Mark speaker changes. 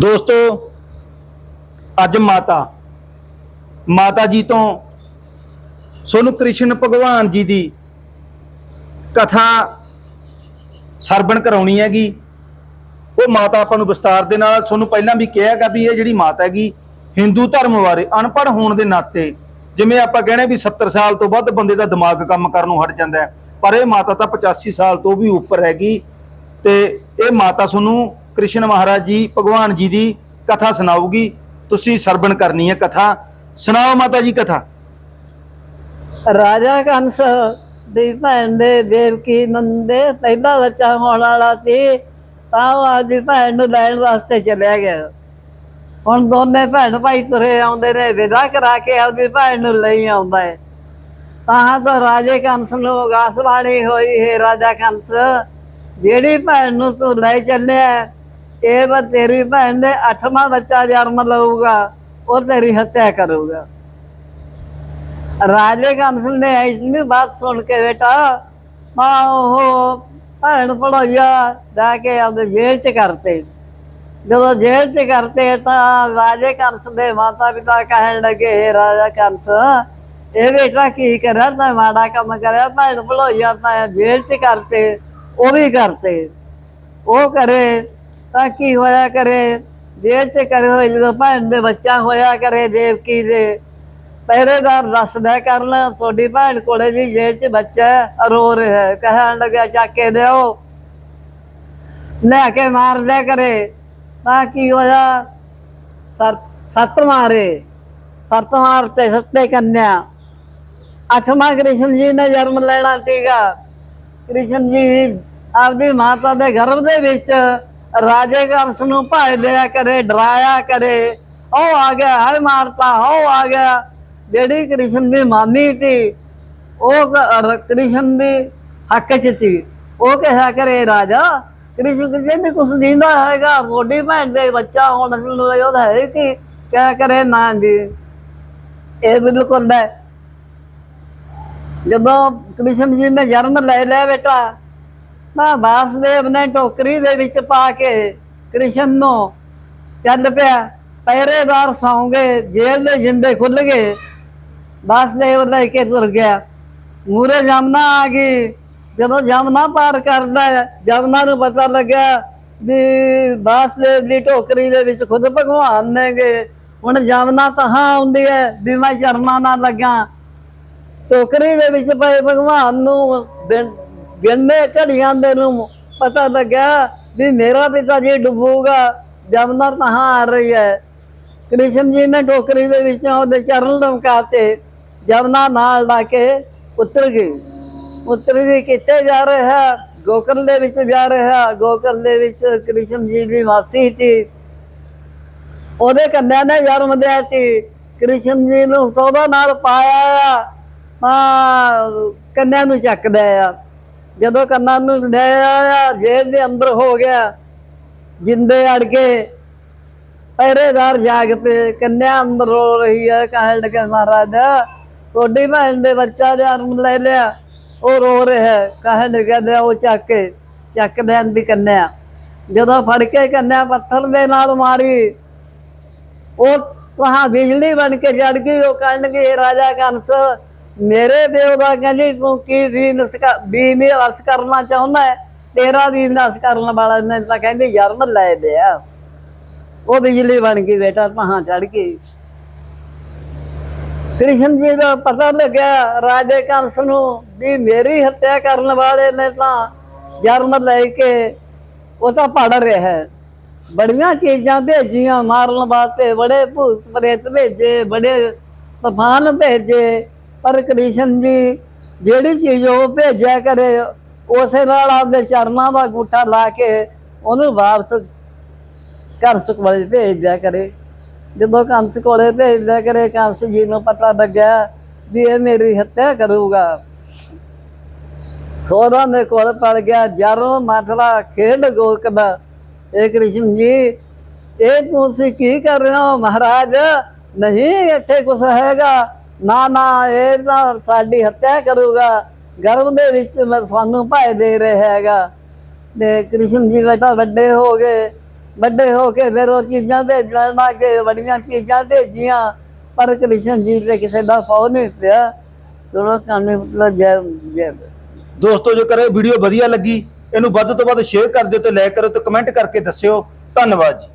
Speaker 1: ਦੋਸਤੋ, ਅੱਜ ਮਾਤਾ ਮਾਤਾ ਜੀ ਤੋਂ ਸੋਨੂੰ ਕ੍ਰਿਸ਼ਨ ਭਗਵਾਨ ਜੀ ਦੀ ਕਥਾ ਸਰਵਣ ਕਰਾਉਣੀ ਹੈਗੀ। ਉਹ ਮਾਤਾ ਆਪਾਂ ਨੂੰ ਵਿਸਤਾਰ ਦੇ ਨਾਲ ਤੁਹਾਨੂੰ ਪਹਿਲਾਂ ਵੀ ਕਿਹਾ ਹੈਗਾ ਵੀ ਇਹ ਜਿਹੜੀ ਮਾਤਾ ਹੈਗੀ, ਹਿੰਦੂ ਧਰਮ ਬਾਰੇ, ਅਨਪੜ੍ਹ ਹੋਣ ਦੇ ਨਾਤੇ, ਜਿਵੇਂ ਆਪਾਂ ਕਹਿੰਦੇ ਵੀ 70 ਸਾਲ ਤੋਂ ਵੱਧ ਬੰਦੇ ਦਾ ਦਿਮਾਗ ਕੰਮ ਕਰਨ ਨੂੰ ਹਟ ਜਾਂਦਾ ਪਰ ਇਹ ਮਾਤਾ ਤਾਂ 85 ਸਾਲ ਤੋਂ ਵੀ ਉੱਪਰ ਹੈਗੀ ਤੇ ਇਹ ਮਾਤਾ ਤੁਹਾਨੂੰ ਕ੍ਰਿਸ਼ਨ ਮਹਾਰਾਜ ਜੀ, ਭਗਵਾਨ ਜੀ ਦੀ ਕਥਾ ਸੁਣਾਊਗੀ। ਤੁਸੀਂ ਸਰਵਣ ਕਰਨੀ ਹੈ ਕਥਾ। ਸੁਣਾਓ ਮਾਤਾ ਜੀ ਕਥਾ।
Speaker 2: ਰਾਜਾ ਕੰਸ ਦੀ ਭੈਣ ਦੇ ਦੇਵਕੀ ਨੰਦੇ, ਪਹਿਲਾ ਬੱਚਾ ਹੋਣ ਵਾਲਾ ਸੀ, ਤਾਂ ਉਹ ਆਪਦੀ ਭੈਣ ਨੂੰ ਲੈਣ ਵਾਸਤੇ ਚਲਿਆ ਗਿਆ। ਹੁਣ ਦੋਨੇ ਭੈਣ ਭਾਈ ਤੁਰੇ ਆਉਂਦੇ ਨੇ, ਵਿਦਾ ਕਰਾ ਕੇ ਆਪਦੀ ਭੈਣ ਨੂੰ ਲਈ ਆਉਂਦਾ ਹੈ। ਤਾਂ ਤਾਂ ਰਾਜੇ ਕੰਸ ਨੂੰ ਆਕਾਸ਼ਬਾਣੀ ਹੋਈ ਹੈ, ਰਾਜਾ ਕੰਸ। ਜਿਹੜੀ ਭੈਣ ਨੂੰ ਤੂੰ ਲੈ ਚੱਲਿਆ ਇਹ ਵਾ ਤੇਰੀ ਭੈਣ ਦੇ ਅੱਠਵਾਂ ਬੱਚਾ ਜਨਮ ਲਊਗਾ, ਉਹ ਤੇਰੀ ਹੱਤਿਆ ਕਰੂਗਾ। ਰਾਜੇ ਕੰਸ ਨੇ ਇਸਨੀ ਬਾਤ ਸੁਣ ਕੇ ਬੇਟਾ, ਮਾਂ ਉਹ ਭੈਣ ਪੜੋਈਆ ਜਾ ਕੇ ਆਪਦੇ ਜੇਲ੍ਹ ਚ ਕਰਤੇ। ਜਦੋਂ ਜੇਲ੍ਹ ਚ ਕਰਤੇ ਤਾਂ ਰਾਜੇ ਕੰਸ ਦੇ ਮਾਤਾ ਪਿਤਾ ਕਹਿਣ ਲੱਗੇ, "ਹੇ ਰਾਜਾ ਕੰਸ ਇਹ ਬੇਟਾ ਕੀ ਕਰਿਆ? ਤਾਂ ਮਾੜਾ ਕੰਮ ਕਰਿਆ? ਭੈਣ ਭਲੋਈਆ ਤਾਂ ਜੇਲ੍ਹ ਚ ਕਰਤੇ, ਉਹ ਵੀ ਕਰਤੇ। ਉਹ ਕਰੇ ਤਾਂ ਕੀ ਹੋਇਆ ਕਰੇ? ਜੇਲ੍ਹ ਚ ਕਰੇ ਹੋਏ ਜਦੋਂ ਭੈਣ ਦੇ ਬੱਚਾ ਹੋਇਆ ਕਰੇ ਦੇਵਕੀ ਦੇ। ਪਹਿਰੇਦਾਰ ਦੱਸਦਾ ਕਰਨ ਤੁਹਾਡੀ ਭੈਣ ਕੋਲੇ ਜੀ ਜੇਲ੍ਹ 'ਚ ਬੱਚਾ ਰੋ ਰਿਹਾ ਕਹਿਣ ਲੱਗਿਆ, ਚੱਕ ਕੇ ਲਿਓ ਲੈ ਕੇ ਮਾਰ ਲਿਆ ਕਰੇ। ਤਾਂ ਕੀ ਹੋਇਆ? ਸੱਤ- ਸੱਤ ਮਾਰੇ। ਸੱਤ ਮਾਰ ਤੇ ਸੱਤੇ ਕੰਨਿਆ। ਅੱਠਵਾਂ ਕ੍ਰਿਸ਼ਨ ਜੀ ਨੇ ਜਨਮ ਲੈਣਾ ਸੀਗਾ। ਕ੍ਰਿਸ਼ਨ ਜੀ ਆਪਦੀ ਮਾਤਾ ਦੇ ਗਰਭ ਦੇ ਵਿੱਚ ਰਾਜੇ ਕੰਸ ਨੂੰ ਭਾਇ ਕਰੇ, ਡਰਾਇਆ ਕਰੇ। ਉਹ ਆ ਗਿਆ ਹੈ ਮਾਰਤਾ ਉਹ ਆ ਗਿਆ। ਜਿਹੜੀ ਕ੍ਰਿਸ਼ਨ ਦੀ ਮਾਮੀ ਸੀ, ਉਹ ਕ੍ਰਿਸ਼ਨ ਦੀ ਹੱਕ ਚ ਸੀ। ਉਹ ਕਿਹਾ ਕਰੇ, ਰਾਜਾ, ਕ੍ਰਿਸ਼ਨ ਕਹਿੰਦੇ ਕੁਛ ਦਿੰਦਾ ਹੈਗਾ, ਤੁਹਾਡੀ ਭੈਣ ਦੇ ਬੱਚਾ ਹੋਣ ਨੂੰ ਉਹਦਾ ਹੈ ਕਿ? ਕਿਆ ਕਰੇ, ਨਾ ਜੀ। ਇਹ ਬਿਲਕੁਲ ਹੈ। ਜਦੋਂ ਕ੍ਰਿਸ਼ਨ ਜੀ ਨੇ ਜਨਮ ਲੈ ਲਿਆ ਬੇਟਾ ਤਾਂ ਵਾਸਦੇਵ ਨੇ ਟੋਕਰੀ ਦੇ ਵਿੱਚ ਪਾ ਕੇ ਕ੍ਰਿਸ਼ਨ ਨੂੰ ਚੱਲ ਪਿਆ। ਪਹਿਰੇਦਾਰ ਸੌਂ ਗਏ ਜੇਲ੍ਹ ਦੇ ਜਿੰਦੇ ਖੁੱਲ ਗਏ। ਵਾਸਦੇਵ ਲੈ ਕੇ ਤੁਰ ਗਿਆ। ਮੂਰੇ ਜਮਨਾ ਆ ਗਈ। ਜਦੋਂ ਜਮਨਾ ਪਾਰ ਕਰਦਾ ਹੈ, ਜਮਨਾ ਨੂੰ ਪਤਾ ਲੱਗਿਆ ਵੀ ਵਾਸਦੇਵ ਦੀ ਟੋਕਰੀ ਦੇ ਵਿੱਚ ਖੁਦ ਭਗਵਾਨ ਨੇ ਨੇਗੇ ਹੁਣ ਜਮਨਾ ਤਹਾਂ ਆਉਂਦੀ ਹੈ ਵੀ ਮੈਂ ਚਰਨਾਂ ਨਾ ਲੱਗਾ। ਟੋਕਰੀ ਦੇ ਵਿੱਚ ਪਏ ਭਗਵਾਨ ਨੂੰ ਗਿਣਨੇ ਘੜੀਆਂ ਦੇ ਨੂੰ ਪਤਾ ਲੱਗਿਆ ਵੀ ਮੇਰਾ ਪਿਤਾ ਜੀ ਡੁੱਬੂਗਾ ਜਮਨਾ ਤਹਾਂ ਆ ਰਹੀ ਹੈ। ਕ੍ਰਿਸ਼ਨ ਜੀ ਨੇ ਟੋਕਰੀ ਦੇ ਵਿੱਚੋਂ ਉਹਦੇ ਚਰਨ ਲਮਕਾਤੇ ਜਮਨਾ ਨਾਲ ਲਾ ਕੇ ਉਤਰ ਗਈ। ਉਤਰ ਗਈ, ਕਿੱਥੇ ਜਾ ਰਿਹਾ? ਗੋਕਲ ਦੇ ਵਿੱਚ ਜਾ ਰਿਹਾ। ਗੋਕਲ ਦੇ ਵਿੱਚ ਕ੍ਰਿਸ਼ਨ ਜੀ ਦੀ ਮਾਸੀ ਸੀ। ਉਹਦੇ ਕੰਨਿਆ ਨੇ ਜਨਮ ਦਿਆ ਸੀ। ਕ੍ਰਿਸ਼ਨ ਜੀ ਨੂੰ ਸੋਦਾ ਨਾਲ ਪਾਇਆ ਆ। ਕੰਨਿਆ ਨੂੰ ਚੱਕਦਾ ਆ। ਜਦੋਂ ਕੰਨਾਂ ਨੂੰ ਲੈ ਆਇਆ ਜੇਲ੍ਹ ਦੇ ਅੰਦਰ ਹੋ ਗਿਆ, ਜਿੰਦੇ ਅੜ ਕੇ ਪਹਿਰੇਦਾਰ ਜਾਗ ਪਏ, ਕੰਨਿਆ ਅੰਦਰ ਰੋ ਰਹੀ ਹੈ ਕਹਿਣ ਲੱਗੇ, ਮਹਾਰਾਜ, ਤੁਹਾਡੀ ਭੈਣ ਦੇ ਬੱਚਾ ਜਨਮ ਲੈ ਲਿਆ, ਉਹ ਰੋ ਰਿਹਾ ਕਹਿਣ ਲੱਗੇ ਉਹ ਚੱਕ ਕੇ, ਚੱਕ ਲੈਣ ਦੀ ਕੰਨਿਆ। ਜਦੋਂ ਫੜ ਕੇ ਕੰਨਿਆ ਪੱਥਰ ਦੇ ਨਾਲ ਮਾਰੀ, ਉਹ ਵਹਾਂ ਬਿਜਲੀ ਬਣ ਕੇ ਜੜ ਗਈ, ਉਹ ਕਹਿਣ ਲੱਗੇ ਰਾਜਾ ਕੰਸ ਮੇਰੇ ਪਿਓ ਦਾ ਕਹਿੰਦੀ, ਤੂੰ ਕੀ ਦੀਨ ਵੀ ਨਹੀਂ ਕਰਨਾ ਚਾਹੁੰਦਾ ਹੈ? ਤੇਰਾ ਦੀਨ ਰਸ ਕਰਨ ਵਾਲਾ ਨੇ ਤਾਂ ਕਹਿੰਦੇ ਜਨਮ ਲੈ ਲਿਆ। ਉਹ ਬਿਜਲੀ ਬਣ ਗਈ ਬੇਟਾ ਵਹਾਂ ਚੜ ਗਈ। ਕ੍ਰਿਸ਼ਨ ਜੀ ਦਾ ਪਤਾ ਲੱਗਿਆ, ਰਾਜੇ ਕੰਸ ਨੂੰ ਵੀ ਮੇਰੀ ਹੱਤਿਆ ਕਰਨ ਵਾਲੇ ਨੇ ਤਾਂ ਜਨਮ ਲੈ ਕੇ ਉਹ ਤਾਂ ਪੜ ਰਿਹਾ ਹੈ। ਬੜੀਆਂ ਚੀਜ਼ਾਂ ਭੇਜੀਆਂ, ਮਾਰਨ ਵਾਸਤੇ ਬੜੇ ਭੂਤ ਪ੍ਰੇਤ ਭੇਜੇ, ਬੜੇ ਤੂਫਾਨ ਭੇਜੇ। ਪਰ ਕ੍ਰਿਸ਼ਨ ਜੀ, ਜਿਹੜੀ ਚੀਜ਼ ਉਹ ਭੇਜਿਆ ਕਰੇ, ਉਸੇ ਨਾਲ ਆਪਦੇ ਚਰਨਾਂ ਦਾ ਗੁੱਠਾ ਲਾ ਕੇ ਉਹਨੂੰ ਵਾਪਸ ਘਰ ਸੁਖਵਾਲੇ ਭੇਜ ਦਿਆ ਕਰੇ। ਜਦੋਂ ਕੰਸ ਕੋਲੇ ਭੇਜ ਦਿਆ ਕਰੇ, ਕੰਸ ਜੀ ਨੂੰ ਪਤਾ ਲੱਗਿਆ ਵੀ ਇਹ ਮੇਰੀ ਹੱਤਿਆ ਕਰੂਗਾ। ਸੋਦਾ ਦੇ ਕੋਲ ਪੜ ਗਿਆ, ਜਰੋ ਮਥਰਾ ਖੇਡ ਗੋਲਕਦਾ ਇਹ ਕ੍ਰਿਸ਼ਨ ਜੀ, ਇਹ ਤੁਸੀਂ ਕੀ ਕਰ ਰਹੇ ਹੋ ਮਹਾਰਾਜ? ਨਹੀਂ, ਇੱਥੇ ਕੁਛ ਹੈਗਾ। ਨਾ ਨਾ, ਇਹ ਤਾਂ ਸਾਡੀ ਹੱਤਿਆ ਕਰੂਗਾ। ਗਰਭ ਦੇ ਵਿੱਚ ਸਾਨੂੰ ਭਾਏ ਦੇ ਰਿਹਾ ਹੈਗਾ। ਤੇ ਕ੍ਰਿਸ਼ਨ ਜੀ ਬੇਟਾ ਵੱਡੇ ਹੋ ਗਏ। ਵੱਡੇ ਹੋ ਕੇ ਫਿਰ ਉਹ ਚੀਜ਼ਾਂ ਦੇ ਜਨਾ ਕੇ ਵੱਡੀਆਂ ਚੀਜ਼ਾਂ ਭੇਜੀਆਂ। ਪਰ ਕ੍ਰਿਸ਼ਨ ਜੀ ਤੇ ਕਿਸੇ ਦਾ ਫੋਨ ਨਹੀਂ ਪਿਆ। ਚਲੋ ਕਾਨੇ ਮਤਲਬ ਜੈ ਜੈ।
Speaker 1: ਦੋਸਤੋ, ਜੋ ਕਰੇ ਵੀਡੀਓ ਵਧੀਆ ਲੱਗੀ, ਇਹਨੂੰ ਵੱਧ ਤੋਂ ਵੱਧ ਸ਼ੇਅਰ ਕਰ ਦਿਓ ਤੇ ਲਾਈਕ ਕਰੋ ਤੇ ਕਮੈਂਟ ਕਰਕੇ ਦੱਸਿਓ। ਧੰਨਵਾਦ ਜੀ।